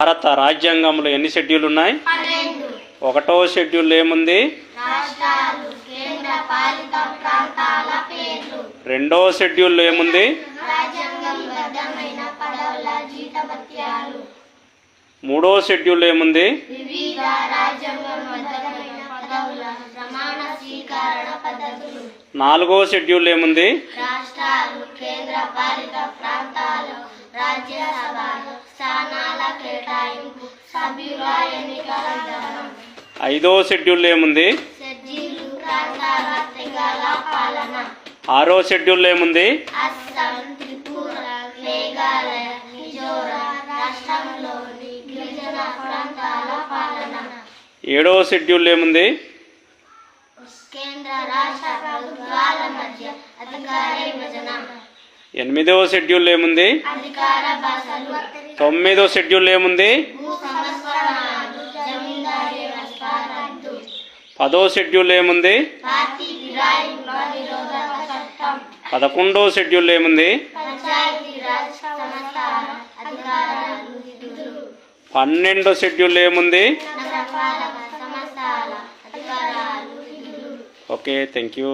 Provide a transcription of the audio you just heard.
భారత రాజ్యాంగంలో ఎన్ని షెడ్యూల్ ఉన్నాయి ఒకటో షెడ్యూల్ ఏముంది? రెండో షెడ్యూల్ ఏముంది? మూడో షెడ్యూల్ ఏముంది? నాలుగో షెడ్యూల్ ఏముంది? రాష్ట్రాలు కేంద్ర స్థానాల కేటాయింపు సభ్యుల ఎన్నికల విధానం ఐదో షెడ్యూల్ ఏముంది? షెడ్యూలు ప్రాంతాల తెగల పాలన. ఆరో షెడ్యూల్ ఏముంది? అస్సాం త్రిపుర మేఘాలయ మిజోరాం రాష్ట్రంలోని గిరిజన ప్రాంతాల పాలన. ఏడో షెడ్యూల్ ఏముంది? కేంద్ర రాష్ట్ర ప్రభుత్వాల మధ్య అధికార విభజన ఎనిమిదో షెడ్యూల్ ఏముంది? తొమ్మిదో షెడ్యూల్ ఏముంది? పదో షెడ్యూల్ ఏముంది? పదకొండో షెడ్యూల్ ఏముంది? పన్నెండో షెడ్యూల్ ఏముంది? Okay thank you